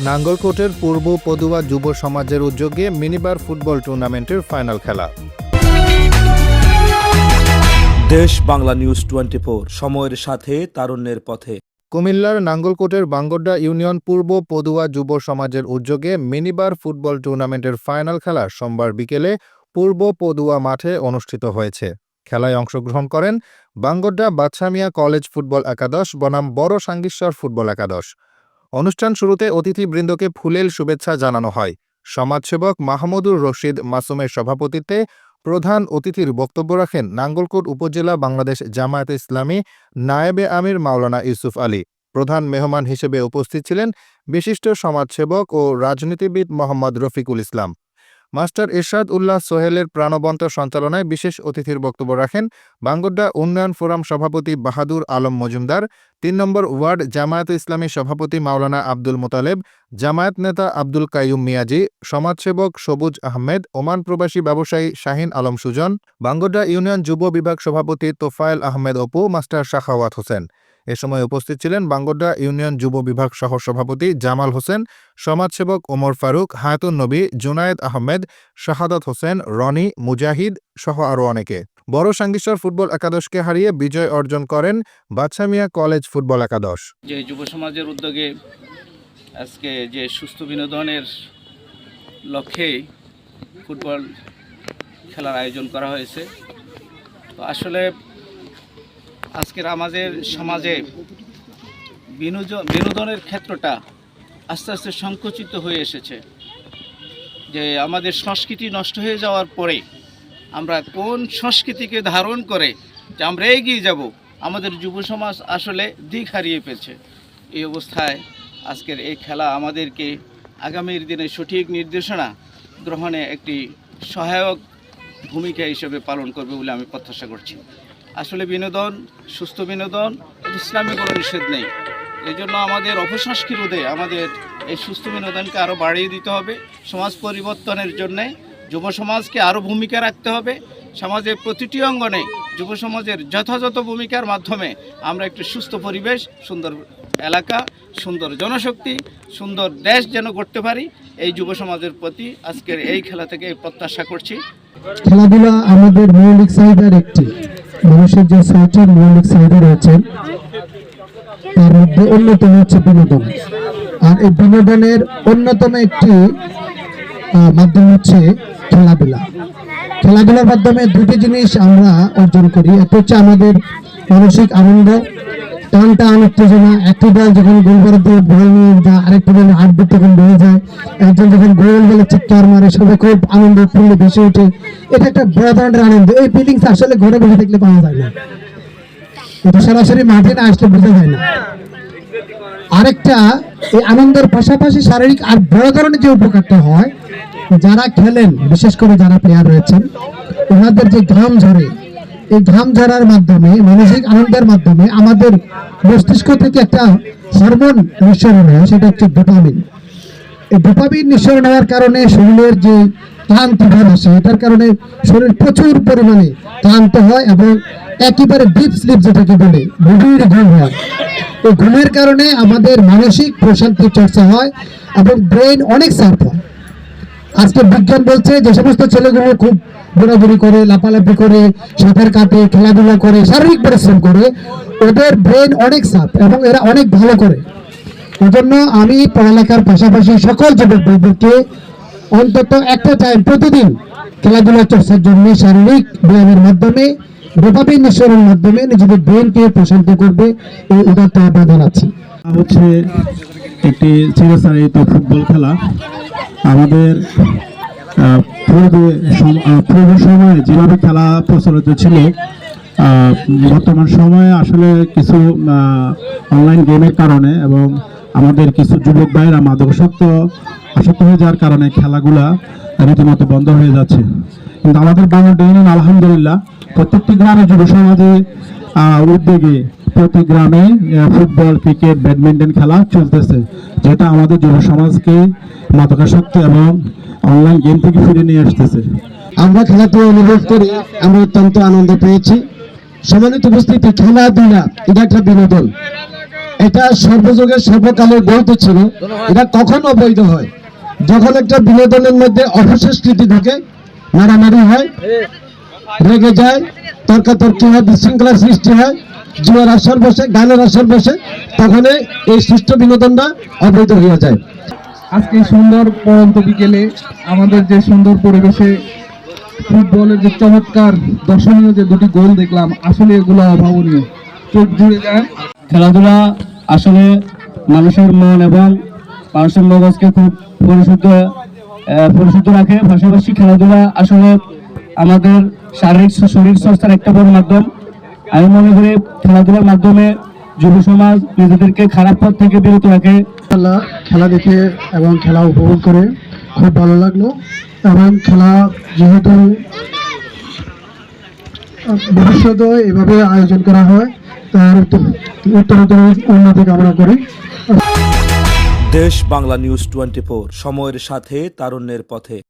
নাঙ্গলকোটের পূর্ব পদুয়া যুব সমাজের উদ্যোগে মিনিবার ফুটবল টুর্নামেন্টের ফাইনাল খেলা। দেশ বাংলা নিউজ টোয়েন্টি সময়ের সাথে তারুণ্যের পথে। কুমিল্লার নাঙ্গলকোটের বাঙ্গড্ডা ইউনিয়ন পূর্ব পদুয়া যুব সমাজের উদ্যোগে মিনিবার ফুটবল টুর্নামেন্টের ফাইনাল খেলা সোমবার বিকেলে পূর্ব পদুয়া মাঠে অনুষ্ঠিত হয়েছে। খেলায় অংশগ্রহণ করেন বাঙ্গড্ডা বাদশামিয়া কলেজ ফুটবল একাদশ বনাম বড় সাঙ্গীশ্বর ফুটবল একাদশ। অনুষ্ঠান শুরুতে অতিথিবৃন্দকে ফুলেল শুভেচ্ছা জানানো হয়। সমাজসেবক মাহমুদুর রশিদ মাসুমের সভাপতিত্বে প্রধান অতিথির বক্তব্য রাখেন নাঙ্গলকোট উপজেলা বাংলাদেশ জামায়াত ইসলামী নায়েবে আমির মাওলানা ইউসুফ আলী। প্রধান মেহমান হিসেবে উপস্থিত ছিলেন বিশিষ্ট সমাজসেবক ও রাজনীতিবিদ মোহাম্মদ রফিকুল ইসলাম। মাস্টার ইরশাদ উল্লাহ সোহেলের প্রাণবন্ত সঞ্চালনায় বিশেষ অতিথির বক্তব্য রাখেন বাঙ্গড্ডা উন্নয়ন ফোরাম সভাপতি বাহাদুর আলম মজুমদার, তিন নম্বর ওয়ার্ড জামায়াত ইসলামী সভাপতি মাওলানা আব্দুল মোতালেব, জামায়াত নেতা আব্দুল কাইয়ুম মিয়াজি, সমাজসেবক সবুজ আহমেদ, ওমান প্রবাসী ব্যবসায়ী শাহিন আলম সুজন বাঙ্গড্ডা ইউনিয়ন যুব বিভাগ সভাপতি তোফায়েল আহমেদ অপু, মাস্টার শাখাওয়াত হোসেন। এ সময় উপস্থিত ছিলেন বাঙ্গড্ডা ইউনিয়ন যুব বিভাগ সহ সভাপতি জামাল হোসেন, সমাজসেবক ওমর ফারুক, হায়াতুন নবী, জুনায়েদ আহমেদ, শাহাদাত হোসেন, রনি, মুজাহিদ সহ আরও অনেকে। বড় সাঙ্গীশ্বর ফুটবল একাদশকে হারিয়ে বিজয় অর্জন করেন বাদশামিয়া কলেজ ফুটবল একাদশ। যে যুব সমাজের উদ্যোগে আজকে যে সুস্থ বিনোদনের লক্ষ্যে ফুটবল খেলার আয়োজন করা হয়েছে, তো আসলে আজকের আমাদের সমাজে বিনোজ- বিনোদনের ক্ষেত্রটা আস্তে আস্তে সংকুচিত হয়ে এসেছে। যে আমাদের সংস্কৃতি নষ্ট হয়ে যাওয়ার পরে আমরা কোন সংস্কৃতিকে ধারণ করে যে আমরা এগিয়ে যাব, আমাদের যুব সমাজ আসলে দিক হারিয়ে ফেলছে। এই অবস্থায় আজকের এই খেলা আমাদেরকে আগামীর দিনে সঠিক নির্দেশনা গ্রহণে একটি সহায়ক ভূমিকা হিসেবে পালন করবে বলে আমি প্রত্যাশা করছি। আসলে বিনোদন, সুস্থ বিনোদন ইসলামে কোনো নিষেধ নেই। এই জন্য আমাদের অপসংস্কৃতি রোধে আমাদের এই সুস্থ বিনোদনকে আরও বাড়িয়ে দিতে হবে। সমাজ পরিবর্তনের জন্যে যুব সমাজকে আরও ভূমিকা রাখতে হবে। সমাজের প্রতিটি অঙ্গনে যুব সমাজের যথাযথ ভূমিকার মাধ্যমে আমরা একটি সুস্থ পরিবেশ, সুন্দর এলাকা, সুন্দর জনশক্তি, সুন্দর দেশ যেন করতে পারি। এই যুব সমাজের প্রতি আজকের এই খেলা থেকে প্রত্যাশা করছি। খেলাধুলা আমাদের মৌলিক চাহিদার একটি। মানুষের যে ছয়টি মৌলিক চাহিদা রয়েছে, তার মধ্যে অন্যতম হচ্ছে বিনোদন। আর এই বিনোদনের অন্যতম একটি মাধ্যম হচ্ছে খেলাধুলা। খেলাধুলার মাধ্যমে দুটি জিনিস আমরা অর্জন করি। একটা হচ্ছে আমাদের মানসিক আনন্দ টান টান উত্তেজনা একটি দল যখন গোল করে দিয়ে বল নিয়ে যায়, আরেকটি দল হাতবিট তখন বেড়ে যায়। একজন যখন গোল বলে চিৎকার মারে, সবাই খুব আনন্দ, ফুলে ভেসে ওঠে। এটা একটা বড় ধরনের আনন্দ। এই ফিলিংস আসলে ঘরে বসে দেখলে পাওয়া যায় না। এটা সরাসরি মাঠে না আসলে বোঝা যায় না। আরেকটা, এই আনন্দের পাশাপাশি শারীরিক আর বড় ধরনের যে উপকারটা হয়, যারা খেলেন, বিশেষ করে যারা প্লেয়ার রয়েছেন, ওনাদের যে ঘাম ঝরে এই ঘাম ঝরার মাধ্যমে, মানসিক আনন্দের মাধ্যমে আমাদের মস্তিষ্ক থেকে একটা হরমোন নিঃসরণ হয়, সেটা হচ্ছে ডোপামিন। এই ডোপামিন নিঃসরণ হওয়ার কারণে শরীরের যে ক্লান্তি ভাব আসে, এটার কারণে শরীর প্রচুর পরিমাণে ক্লান্ত হয় এবং একেবারে ডিপ স্লিপ যেটাকে বলে, গভীর ঘুম হয়। এই ঘুমের কারণে আমাদের মানসিক প্রশান্তি চর্চা হয় এবং ব্রেন অনেক সার্ফ হয়। আজকে বিজ্ঞান বলছে যে সমস্ত ছেলেগুলো খুব দৌড়াদৌড়ি করে লাপালাপি করে সাঁতার কাটে খেলাধুলা করে, শারীরিক পরিশ্রম করে, ওদের ব্রেন অনেক সাফ এবং এরা অনেক ভালো করে। এজন্য আমি পড়ালেখার পাশাপাশি সকল যুবক ভাইদেরকে অন্তত একটা টাইম প্রতিদিন খেলাধুলা চর্চার জন্য শারীরিক ব্যায়ামের মাধ্যমে ডোপামিন নিঃসরণের মাধ্যমে নিজেদের ব্রেনকে প্রশান্ত করবে, এই উদাত্ত আহ্বান আছে। হচ্ছে একটি চিরস্থায়িত ফুটবল খেলা। আমাদের পূর্বে পূর্ব সময়ে যেভাবে খেলা প্রচলিত ছিল বর্তমান সময়ে আসলে কিছু অনলাইন গেমের কারণে এবং আমাদের কিছু যুবক ভাইয়েরা মাদকাসক্ত, আসক্ত হয়ে যাওয়ার কারণে খেলাগুলা রীতিমতো বন্ধ হয়ে যাচ্ছে। কিন্তু আমাদের বাংলাদেশ আলহামদুলিল্লাহ প্রত্যেকটি গ্রামে যুব সমাজে উদ্যোগে প্রতি গ্রামে ফুটবল, ক্রিকেট, ব্যাডমিন্টন খেলা চলতেছে, যেটা আমাদের যুব সমাজকে মাদকাসক্ত এবং অনলাইন গেম থেকে ফিরে নিয়ে আসতেছে। আমরা খেলাতে অনুভব করে, আমরা অত্যন্ত আনন্দ পেয়েছি। সম্মানিত উপস্থিতি, খেলাধুলা, এটা একটা বিনোদন। এটা সর্বযুগের সর্বকালের বৈধ ছিল, এটা কখন অবৈধ হয়। যখন একটা বিনোদনের মধ্যে অপসংস্কৃতি থাকে মারামারি হয়, রেগে যায়, তর্কাতর্কি হয় বিশৃঙ্খলা সৃষ্টি হয় জুয়ার আসর বসে গানের আসর বসে তখন এই সুষ্ঠু বিনোদনটা অবৈধ হয়ে যায়। আজকে সুন্দর পরন্ত বিকেলে আমাদের যে সুন্দর পরিবেশে ফুটবলের যে চমৎকার দর্শনীয় যে দুটি গোল দেখলাম আসলে এগুলো অভাবনীয়। চোখ জুড়ে যায় খেলাধুলা আসলে মানুষের মন এবং মানুষের মগজকে খুব পরিশুদ্ধ পরিশুদ্ধ রাখে। পাশাপাশি খেলাধুলা আসলে আমাদের শারীরিক শরীর স্বাস্থ্যের একটা বড় মাধ্যম। আমি মনে করি খেলাধুলার মাধ্যমে যুব সমাজ নিজেদেরকে খারাপ পথ থেকে বিরত রাখে খেলা খেলা দেখে এবং খেলা উপভোগ করে খুব ভালো লাগল। এবং খেলা যেহেতু ভবিষ্যতে এভাবে আয়োজন করা হয় তার উত্তর- উত্তরোত্তর উন্নতি কামনা করি। দেশ বাংলা নিউজ টোয়েন্টি সময়ের সাথে তারুণ্যের পথে।